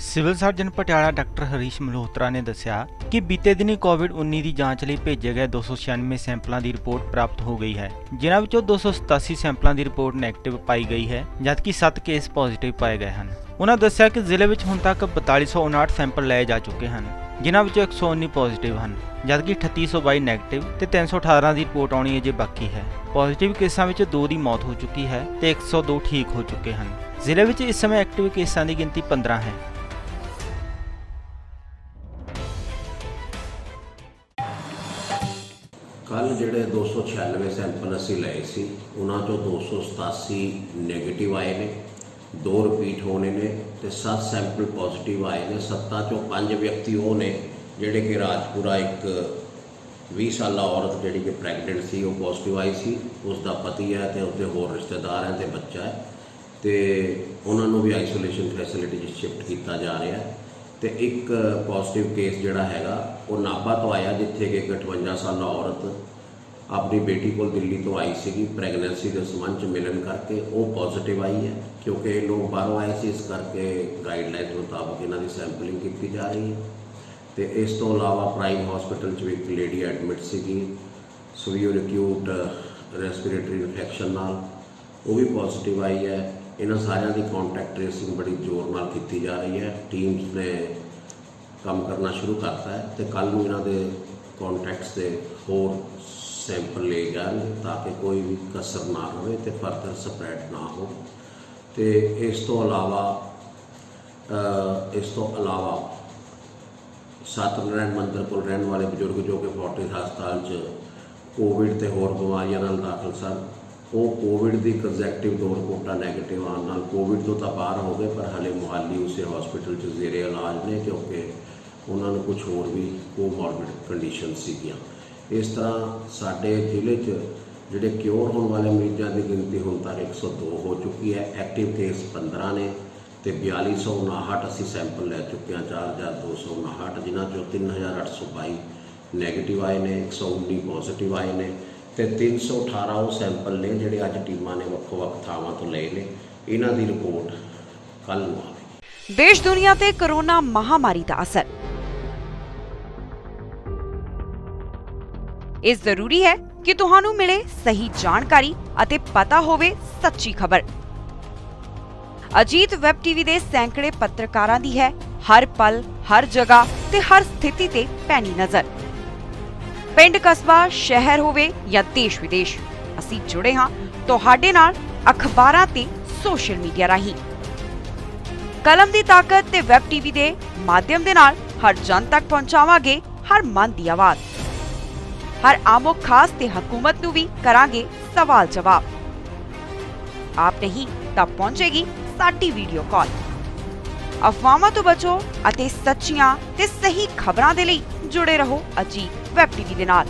Civil surgeon Patiala doctor Harish Malhotra ਨੇ ਦੱਸਿਆ ਕਿ ਬੀਤੇ ਦਿਨੀ ਕੋਵਿਡ-19 ਦੀ ਜਾਂਚ ਲਈ ਭੇਜੇ ਗਏ 296 ਸੈਂਪਲਾਂ ਦੀ ਰਿਪੋਰਟ ਪ੍ਰਾਪਤ ਹੋ ਗਈ ਹੈ, ਜਿਨ੍ਹਾਂ ਵਿੱਚੋਂ 287 ਸੈਂਪਲਾਂ ਦੀ ਰਿਪੋਰਟ ਨੈਗੇਟਿਵ ਪਾਈ ਗਈ ਹੈ, ਜਦਕਿ 7 ਕੇਸ ਪੋਜ਼ਿਟਿਵ ਪਾਏ ਗਏ ਹਨ। ਉਹਨਾਂ ਦੱਸਿਆ ਕਿ ਜ਼ਿਲ੍ਹੇ ਵਿੱਚ ਹੁਣ ਤੱਕ 4259 ਸੈਂਪਲ ਲਏ ਜਾ ਚੁੱਕੇ ਹਨ, ਜਿਨ੍ਹਾਂ ਵਿੱਚੋਂ 119 ਪੋਜ਼ਿਟਿਵ ਹਨ, ਜਦਕਿ 3822 ਨੈਗੇਟਿਵ ਤੇ 318 ਦੀ ਰਿਪੋਰਟ ਆਉਣੀ ਅਜੇ ਬਾਕੀ ਹੈ। ਪੋਜ਼ਿਟਿਵ ਕੇਸਾਂ ਵਿੱਚ 2 ਦੀ ਮੌਤ ਹੋ ਚੁੱਕੀ ਹੈ ਤੇ 102 ਠੀਕ ਹੋ ਚੁੱਕੇ ਹਨ। ਜ਼ਿਲ੍ਹੇ ਵਿੱਚ ਇਸ ਸਮੇਂ ਐਕਟਿਵ ਕੇਸਾਂ ਦੀ ਗਿਣਤੀ 15 ਹੈ। ਕੱਲ ਜਿਹੜੇ 296 ਸੈਂਪਲ ਅਸੀਂ ਲਏ ਸੀ, ਉਹਨਾਂ ਚੋਂ 287 네ਗੇਟਿਵ ਆਏ ਨੇ, ਦੋ ਰਿਪੀਟ ਹੋਣੇ ਨੇ ਤੇ 7 ਸੈਂਪਲ ਪੋਜ਼ਿਟਿਵ ਆਏ ਨੇ। ਸੱਤਾ ਚੋਂ ਪੰਜ ਵਿਅਕਤੀ ਉਹ ਨੇ ਜਿਹੜੇ ਕਿ ਰਾਜਪੁਰਾ ਇੱਕ 20 ਸਾਲਾ ਔਰਤ ਜਿਹੜੀ ਕਿ ਪ੍ਰੈਗਨੈਂਟ ਸੀ, ਉਹ ਪੋਜ਼ਿਟਿਵ ਆਈ ਸੀ। ਉਸ ਦਾ ਪਤੀ ਹੈ ਤੇ ਉਸਦੇ ਹੋਰ ਰਿਸ਼ਤੇਦਾਰ ਹੈ ਤੇ ਬੱਚਾ ਹੈ ਤੇ ਉਹਨਾਂ ਨੂੰ ਵੀ ਆਈਸੋਲੇਸ਼ਨ ਫੈਸਿਲਿਟੀ 'ਚ ਸ਼ਿਫਟ ਕੀਤਾ ਜਾ ਰਿਹਾ ਹੈ। ਤੇ ਇੱਕ ਪੋਜ਼ਿਟਿਵ ਕੇਸ ਜਿਹੜਾ ਹੈਗਾ, ਉਹ ਨਾਭਾ ਤੋਂ ਆਇਆ, ਜਿੱਥੇ ਕਿ ਇੱਕ 58 ਸਾਲਾ ਔਰਤ ਆਪਣੀ ਬੇਟੀ ਕੋਲ ਦਿੱਲੀ ਤੋਂ ਆਈ ਸੀਗੀ ਪ੍ਰੈਗਨੈਂਸੀ ਦੇ ਸੰਬੰਧ ਚ ਮਿਲਣ ਕਰਕੇ ਉਹ ਪੋਜ਼ਿਟਿਵ ਆਈ ਹੈ, ਕਿਉਂਕਿ ਇਹ ਲੋਕ ਬਾਹਰੋਂ ਆਏ ਸੀ, ਇਸ ਕਰਕੇ ਗਾਈਡਲਾਈਨ ਮੁਤਾਬਕ ਇਹਨਾਂ ਦੀ ਸੈਂਪਲਿੰਗ ਕੀਤੀ ਜਾ ਰਹੀ ਹੈ। ਤੇ ਇਸ ਤੋਂ ਇਲਾਵਾ ਪ੍ਰਾਈਮ ਹਸਪੀਟਲ ਚ ਵੀ ਇੱਕ ਲੇਡੀ ਐਡਮਿਟ ਸੀਗੀ ਸਵੀਅਰ ਅਕਿਊਟ ਰੈਸਪੀਰੇਟਰੀ ਇਨਫੈਕਸ਼ਨ ਨਾਲ, ਉਹ ਵੀ ਪੋਜ਼ਿਟਿਵ ਆਈ ਹੈ। ਇਹਨਾਂ ਸਾਰਿਆਂ ਦੀ ਕੰਟੈਕਟ ਟ੍ਰੇਸਿੰਗ ਬੜੀ ਜ਼ੋਰ ਨਾਲ ਕੀਤੀ ਜਾ ਰਹੀ ਹੈ। ਟੀਮਸ ਨੇ ਕੰਮ ਕਰਨਾ ਸ਼ੁਰੂ ਕਰਤਾ ਹੈ ਤੇ ਕੱਲ ਨੂੰ ਇਹਨਾਂ ਦੇ ਕੰਟੈਕਟਸ ਦੇ ਹੋਰ ਸੈਂਪਲ ਲਏ ਜਾਣਗੇ ਤਾਂ ਕਿ ਕੋਈ ਵੀ ਕਸਰ ਨਾ ਹੋਵੇ ਤੇ ਫਰਦਰ ਸਪਰੈਡ ਨਾ ਹੋ। ਤੇ ਇਸ ਤੋਂ ਇਲਾਵਾ ਇਸ ਤੋਂ ਇਲਾਵਾ ਸਤਨਾਰਾਇਣ ਮੰਦਰ ਕੋਲ ਰਹਿਣ ਵਾਲੇ ਬਜ਼ੁਰਗ ਜੋ ਕਿ ਫੋਰਟਿਸ ਹਸਪਤਾਲ 'ਚ ਕੋਵਿਡ ਤੇ ਹੋਰ ਬਿਮਾਰੀਆਂ ਨਾਲ ਦਾਖਲ ਸਨ ਉਹ ਕੋਵਿਡ ਦੀ ਕੰਜ਼ੈਕਟਿਵ ਦੋ ਰਿਪੋਰਟਾਂ ਨੈਗੇਟਿਵ ਆਉਣ ਨਾਲ ਕੋਵਿਡ ਤੋਂ ਤਾਂ ਬਾਹਰ ਹੋ ਗਏ, ਪਰ ਹਲੇ ਮੁਹਾਲੀ, ਉਸੇ ਹਸਪੀਟਲ 'ਚ ਜ਼ੇਰੇ ਇਲਾਜ ਨੇ ਕਿਉਂਕਿ ਉਹਨਾਂ ਨੂੰ ਕੁਝ ਹੋਰ ਵੀ ਕੋਮੋਰਬਿਡ ਕੰਡੀਸ਼ਨ ਸੀਗੀਆਂ। ਇਸ ਤਰ੍ਹਾਂ ਸਾਡੇ ਜ਼ਿਲ੍ਹੇ 'ਚ ਜਿਹੜੇ ਕਿਉਰ ਹੋਣ ਵਾਲੇ ਮਰੀਜ਼ਾਂ ਦੀ ਗਿਣਤੀ ਹੁਣ ਤੱਕ 102 ਹੋ ਚੁੱਕੀ ਹੈ ਐਕਟਿਵ ਕੇਸ 15 ਨੇ ਤੇ 4259 ਅਸੀਂ ਸੈਂਪਲ ਲੈ ਚੁੱਕੇ ਹਾਂ 4259 ਜਿਨ੍ਹਾਂ ਚੋਂ 3822 ਨੈਗੇਟਿਵ ਆਏ ਨੇ 119 ਪੋਜ਼ਿਟਿਵ ਆਏ ਨੇ। ਤੇ 318 ਉਹ ਸੈਂਪਲ ਨੇ ਜਿਹੜੇ ਅੱਜ ਟੀਮਾਂ ਨੇ ਵੱਖੋ-ਵੱਖ ਥਾਵਾਂ ਤੋਂ ਲਏ ਨੇ। ਇਹਨਾਂ ਦੀ ਰਿਪੋਰਟ ਕੱਲ ਨੂੰ ਆਵੇਗੀ। ਦੇਸ਼ ਦੁਨੀਆ ਤੇ ਕਰੋਨਾ ਮਹਾਮਾਰੀ ਦਾ ਅਸਰ। ਇਹ ਜ਼ਰੂਰੀ ਹੈ ਕਿ ਤੁਹਾਨੂੰ ਮਿਲੇ ਸਹੀ ਜਾਣਕਾਰੀ ਅਤੇ ਪਤਾ ਹੋਵੇ ਸੱਚੀ ਖਬਰ। ਅਜੀਤ ਵੈਬ ਟੀਵੀ ਦੇ ਸੈਂਕੜੇ ਪੱਤਰਕਾਰਾਂ ਦੀ ਹੈ, ਹਰ ਪਲ, ਹਰ ਜਗ੍ਹਾ ਤੇ ਹਰ ਸਥਿਤੀ ਤੇ ਪੈਣੀ ਨਜ਼ਰ। ਪਿੰਡ ਕਸਬਾ, ਸ਼ਹਿਰ ਹੋਵੇ ਜਾਂ ਦੇਸ਼ ਵਿਦੇਸ਼, ਅਸੀਂ ਜੁੜੇ ਹਾਂ ਤੁਹਾਡੇ ਨਾਲ ਅਖਬਾਰਾਂ ਤੇ ਸੋਸ਼ਲ ਮੀਡੀਆ ਰਾਹੀਂ। ਕਲਮ ਦੀ ਤਾਕਤ ਤੇ ਵੈਬ ਟੀਵੀ ਦੇ ਮਾਧਿਅਮ ਦੇ ਨਾਲ ਹਰ ਜਨ ਤੱਕ ਪਹੁੰਚਾਵਾਂਗੇ ਹਰ ਮਨ ਦੀ ਆਵਾਜ਼। ਹਰ ਆਮੋ ਖਾਸ ਤੇ ਹਕੂਮਤ ਨੂੰ ਵੀ ਕਰਾਂਗੇ ਸਵਾਲ ਜਵਾਬ। ਆਪ ਨਹੀਂ ਤਾਂ ਪਹੁੰਚੇਗੀ ਸਾਡੀ ਵੀਡੀਓ ਕਾਲ ਅਫਵਾਹਾਂ ਤੋਂ ਬਚੋ ਅਤੇ ਸੱਚੀਆਂ ਤੇ ਸਹੀ ਖਬਰਾਂ ਦੇ ਲਈ ਜੁੜੇ ਰਹੋ ਅਜੀਤ। ਵੈਬ ਟੀਵੀ ਦੇ ਨਾਲ।